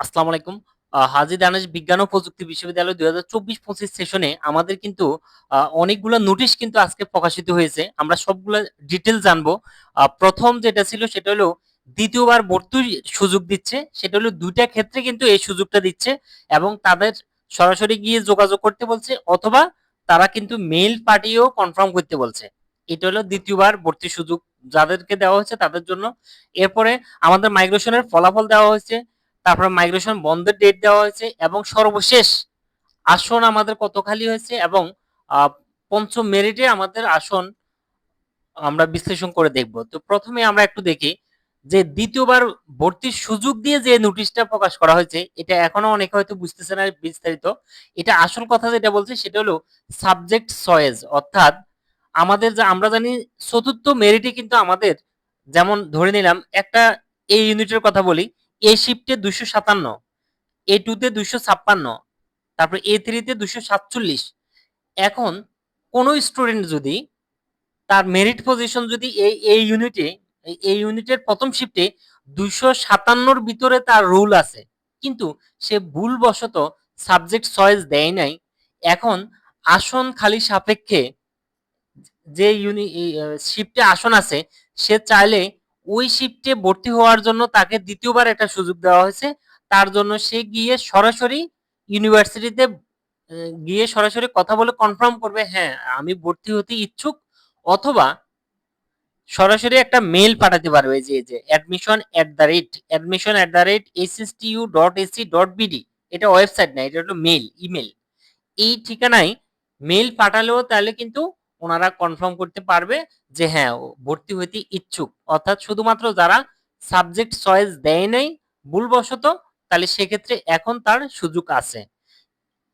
আসসালামু আলাইকুম। হাজী দানেশ বিজ্ঞান ও প্রযুক্তি বিশ্ববিদ্যালয় ২০২৪-২৫ সেশনে আমাদের কিন্তু অনেকগুলা নোটিশ কিন্তু আজকে প্রকাশিত হয়েছে। আমরা সবগুলা ডিটেইল জানব। ১ম যেটা ছিল সেটা হলো, দ্বিতীয়বার ভর্তির সুযোগ দিচ্ছে। সেটা হলো ২ টা ক্ষেত্রে কিন্তু এই সুযোগটা দিচ্ছে এবং তাদের সরাসরি গিয়ে যোগাযোগ করতে বলছে অথবা তারা কিন্তু মেইল পাঠিয়েও কনফার্ম করতে বলছে। এটা হলো দ্বিতীয়বার ভর্তির সুযোগ যাদেরকে দেওয়া হয়েছে তাদের জন্য। এরপরে আমাদের মাইগ্রেশন এর ফলাফল দেওয়া হয়েছে। তারপরে মাইগ্রেশন বন্ধের ডেট দেওয়া হয়েছে এবং সর্বশেষ আসন আমাদের কত খালি হয়েছে এবং পঞ্চম মেরিটে আমাদের আসন আমরা বিশ্লেষণ করে দেখব। তো ১ম এ আমরা একটু দেখি যে দ্বিতীয়বার ভর্তির সুযোগ দিয়ে যে নোটিশটা প্রকাশ করা হয়েছে, এটা এখনও অনেকে হয়তো বুঝতেছে না বিস্তারিত। এটা আসল কথা যেটা বলছে সেটা হলো সাবজেক্ট চয়েস অর্থাৎ আমাদের যা আমরা জানি ৪র্থ মেরিটে কিন্তু আমাদের যেমন ধরে নিলাম একটা এই ইউনিটের কথা বলি। এ শিফটে ২৫৭, A2 তে ২৫৬, তারপর A3 তে ২৪৭। এখন কোন স্টুডেন্ট যদি তার মেরিট পজিশন যদি এই এই ইউনিটে এই ইউনিটের ১ম শিফটে ২৫৭ র ভিতরে তার রোল আছে। কিন্তু সে ভুলবশত সাবজেক্ট চয়েস দেয় নাই। এখন আসন খালি সাপেক্ষে যে ইউনি শিফটে আসন আছে সে চাইলে ওই শিফটে ভর্তি হওয়ার জন্য তাকে দ্বিতীয়বার একটা সুযোগ দেওয়া হয়েছে। তার জন্য সে গিয়ে সরাসরি ইউনিভার্সিটিতে গিয়ে সরাসরি কথা বলে কনফার্ম করবে, হ্যাঁ, আমি ভর্তি হতে ইচ্ছুক অথবা সরাসরি একটা মেল পাঠাতে পারবে এই যে, admission at the rate admission at the rate SSTU dot AC dot BD এটা ওয়েবসাইট না, এটা হলো মেল ইমেল এই ঠিকানায় মেল পাঠালেও তাহলে কিন্তু উনারা কনফার্ম করতে পারবে যে হ্যাঁ, ভর্তি হইতে ইচ্ছুক। অর্থাৎ শুধুমাত্র যারা সাবজেক্ট চয়েস দেয় নাই ভুলবশত তাহলে সেক্ষেত্রে এখন তার সুযোগ আছে।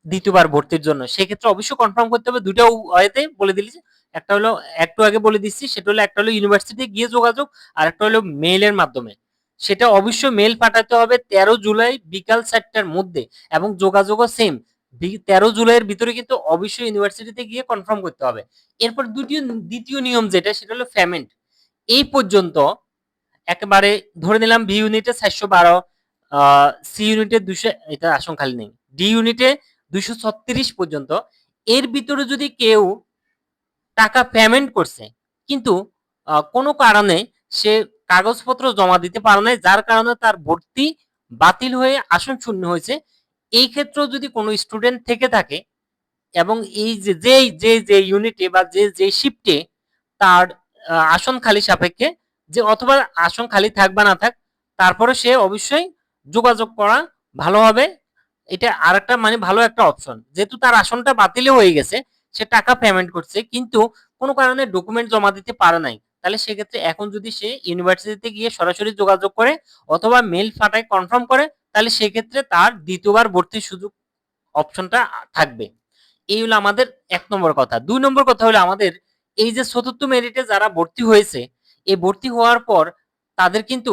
দ্বিতীয়বার ভর্তির জন্য। সেক্ষেত্রে অবশ্যই কনফার্ম করতে হবে ২ টা ওয়েতে বলে দিয়েছি। একটা হলো একটু আগে বলে দিচ্ছি সেটা হলো একটা হলো ইউনিভার্সিটি গিয়ে যোগাযোগ, আরেকটা হলো মেইলের মাধ্যমে। সেটা অবশ্যই মেল পাঠাতে হবে ১৩ জুলাই বিকাল চারটার মধ্যে এবং যোগাযোগও সেম। ১৩ জুলাইয়ের ভিতরে কিন্তু অবশ্যই ইউনিভার্সিটিতে গিয়ে কনফার্ম করতে হবে। এরপর দুটিয় দ্বিতীয় নিয়ম যেটা সেটা হলো পেমেন্ট। এই পর্যন্ত একেবারে ধরে নিলাম বি ইউনিটে ৪১২, আ সি ইউনিটে ২০০ এটা আসন খালি নেই। ডি ইউনিটে ২৩৬ পর্যন্ত। এর ভিতরে যদি কেউ টাকা পেমেন্ট করছে কিন্তু কোন কারণে সে কাগজপত্র জমা দিতে পারে নাই যার কারণে তার ভর্তি বাতিল হয়ে আসন শূন্য হয়েছে। এই ক্ষেত্রেও যদি কোনো স্টুডেন্ট থেকে থাকে এবং এই যে যেই যে, যে ইউনিটে বা যে, যে শিফটে তার আসন খালি সাপেক্ষে যে অথবা আসন খালি থাক বা না থাক তারপরে সে অবশ্যই যোগাযোগ করা ভালো হবে। এটা আরেকটা মানে ভালো একটা অপশন। যেহেতু তার আসনটা বাতিলও হয়ে গেছে, সে টাকা পেমেন্ট করছে কিন্তু কোনো কারণে ডকুমেন্ট জমা দিতে পারে নাই। তাহলে সেক্ষেত্রে এখন যদি সে ইউনিভার্সিটিতে গিয়ে সরাসরি যোগাযোগ করে অথবা মেল ফাটায় কনফার্ম করে তাহলে সেক্ষেত্রে তার দ্বিতীয়বার ভর্তির সুযোগ অপশনটা থাকবে। এই হলো আমাদের এক নম্বর কথা। দুই নম্বর কথা হলো আমাদের এই যে চতুর্থ মেরিটে যারা ভর্তি হয়েছে, এই ভর্তি হওয়ার পর তাদের কিন্তু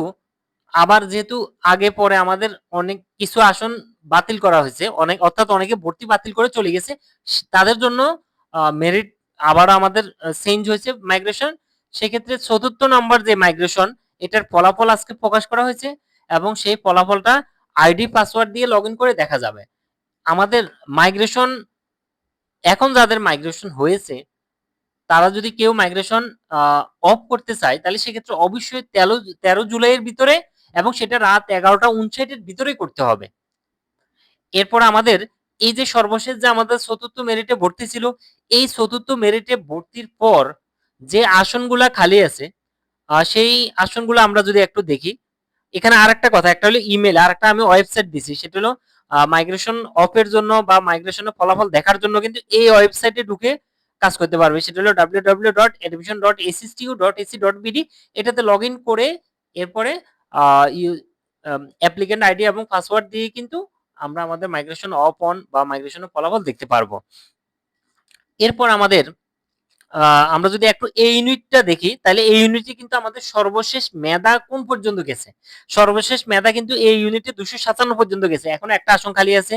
আবার যেহেতু আগে পরে আমাদের অনেক কিছু আসন বাতিল করা হয়েছে। অনেক অর্থাৎ অনেকে ভর্তি বাতিল করে চলে গেছে। তাদের জন্য মেরিট আবারও আমাদের চেঞ্জ হয়েছে মাইগ্রেশন। সেক্ষেত্রে ৪র্থ নাম্বার যে মাইগ্রেশন এটার ফলাফল আজকে প্রকাশ করা হয়েছে এবং সেই ফলাফলটা আইডি পাসওয়ার্ড দিয়ে লগইন করে দেখা যাবে। আমাদের মাইগ্রেশন এখন যাদের মাইগ্রেশন হয়েছে তারা যদি কেউ মাইগ্রেশন অফ করতে চায় তাহলে সেক্ষেত্রে অবশ্যই তেরো তেরো জুলাইয়ের ভিতরে এবং সেটা রাত ১১টা ৫৯ এর ভিতরেই করতে হবে। এরপর আমাদের এই যে সর্বশেষ যে আমাদের চতুর্থ মেরিটে ভর্তি ছিল, এই চতুর্থ মেরিটে ভর্তির পর যে আসনগুলা খালি আছে, সেই আসনগুলো আমরা যদি একটু দেখি। এখানে আরেকটা কথা, একটা হলো ইমেল আর একটা আমি ওয়েবসাইট দিছি। সেটা হলো মাইগ্রেশন অফ এর জন্য বা মাইগ্রেশনের ফলাফল দেখার জন্য কিন্তু এই ওয়েবসাইটে ঢুকে কাজ করতে পারবে। সেটা হলো www.admission.ac.bd এটাতে লগইন করে এরপরে আম আইডি এবং পাসওয়ার্ড দিয়ে কিন্তু আমরা আমাদের মাইগ্রেশন অফ অন বা মাইগ্রেশনের ফলাফল দেখতে পারব। এরপর আমাদের আমরা যদি একটু এই ইউনিটটা দেখি তাহলে এই ইউনিটে কিন্তু আমাদের সর্বশেষ মেধা কোন পর্যন্ত গেছে? সর্বশেষ মেধা কিন্তু এই ইউনিটে ২৫৭ পর্যন্ত গেছে। এখন একটা আসন খালি আছে।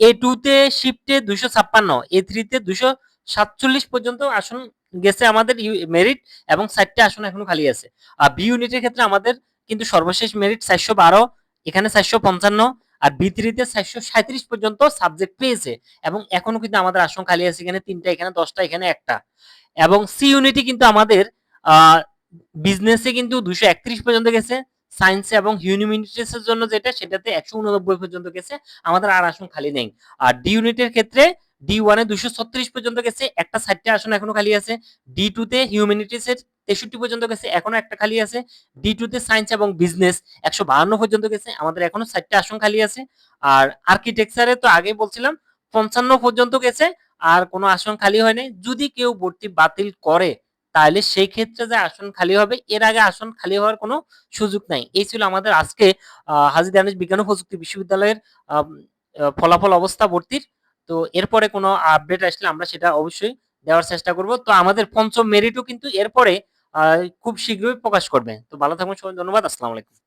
A2 তে শিফটে ২৫৬, A3 তে ২৪৭ পর্যন্ত আসন গেছে আমাদের মেরিট এবং ৪ টা আসন এখনও খালি আছে। আর বি ইউনিটের ক্ষেত্রে আমাদের কিন্তু সর্বশেষ মেরিট ৪১২, এখানে ৪৫৫ আর বি থ্রিতে চারশো সাঁত্রিশ পর্যন্ত সাবজেক্ট পেয়েছে এবং এখনও কিন্তু আমাদের আসন খালি আছে এখানে তিনটা এখানে দশটা এখানে একটা এবং সি ইউনিটি কিন্তু আমাদের বিজনেসে কিন্তু দুশো একত্রিশ পর্যন্ত গেছে সায়েন্সে এবং হিউম্যানিটিসের জন্য যেটা, সেটাতে একশো উননব্বই পর্যন্ত গেছে, আমাদের আর আসন খালি নেই। আর ডি ইউনিটের ক্ষেত্রে ডি ওয়ানে দুশো ছত্রিশ পর্যন্ত গেছে, একটা ষাটটা আসন এখনও খালি আছে ডি টুতে হিউম্যানিটিসের তেষট্টি পর্যন্ত গেছে, এখনও একটা খালি আছে ডি টুতে সায়েন্স এবং বিজনেস একশো বাহান্ন পর্যন্ত গেছে, আমাদের এখনও ষাটটা আসন খালি আছে। আর আর্কিটেকচারে তো আগেই বলছিলাম, পঞ্চান্ন পর্যন্ত গেছে আর কোনো আসন খালি হয়নি যদি কেউ ভর্তি বাতিল করে, তাহলে সেই ক্ষেত্রে যে আসন খালি হবে, এর আগে আসন খালি হওয়ার কোনো সুযোগ নাই। এই ছিল আমাদের আজকে হাজী দানেশ বিজ্ঞান ও প্রযুক্তি বিশ্ববিদ্যালয়ের ফলাফল অবস্থা ভর্তির। তো এরপরে কোনো আপডেট আসলে আমরা সেটা অবশ্যই দেওয়ার চেষ্টা করব। তো আমাদের পঞ্চম মেরিটও কিন্তু এরপরে খুব শীঘ্রই প্রকাশ করবে। তো ভালো থাকবেন সবাই ধন্যবাদ, আসসালামু আলাইকুম।